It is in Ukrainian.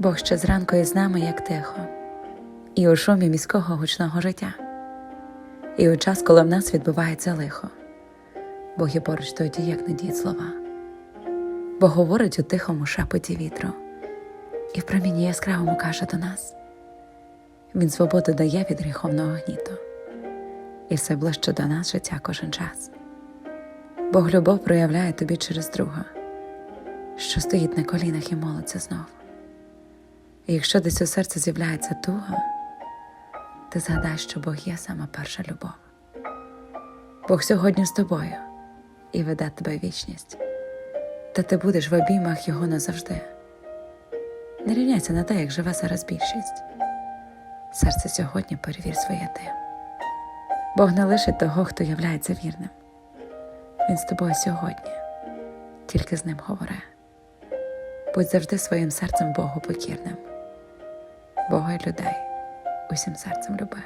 Бог ще зранку із нами, як тихо, і у шумі міського гучного життя, і у час, коли в нас відбувається лихо. Бог є поруч тоді, як надіють слова, Бог говорить у тихому шепоті вітру, і в промінні яскравому каже до нас. Він свободу дає від гріховного гніту, і все ближче до нас життя кожен час. Бог любов проявляє тобі через друга, що стоїть на колінах і молиться знов. І якщо десь у серці з'являється туга, ти згадай, що Бог є сама перша любов. Бог сьогодні з тобою і веде тебе вічність, та ти будеш в обіймах Його назавжди. Не рівняйся на те, як живе зараз більшість. Серце сьогодні перевір своє ти. Бог не лишить того, хто являється вірним. Він з тобою сьогодні, тільки з ним говори. Будь завжди своїм серцем Богу покірним. Бога і людей усім серцем люби.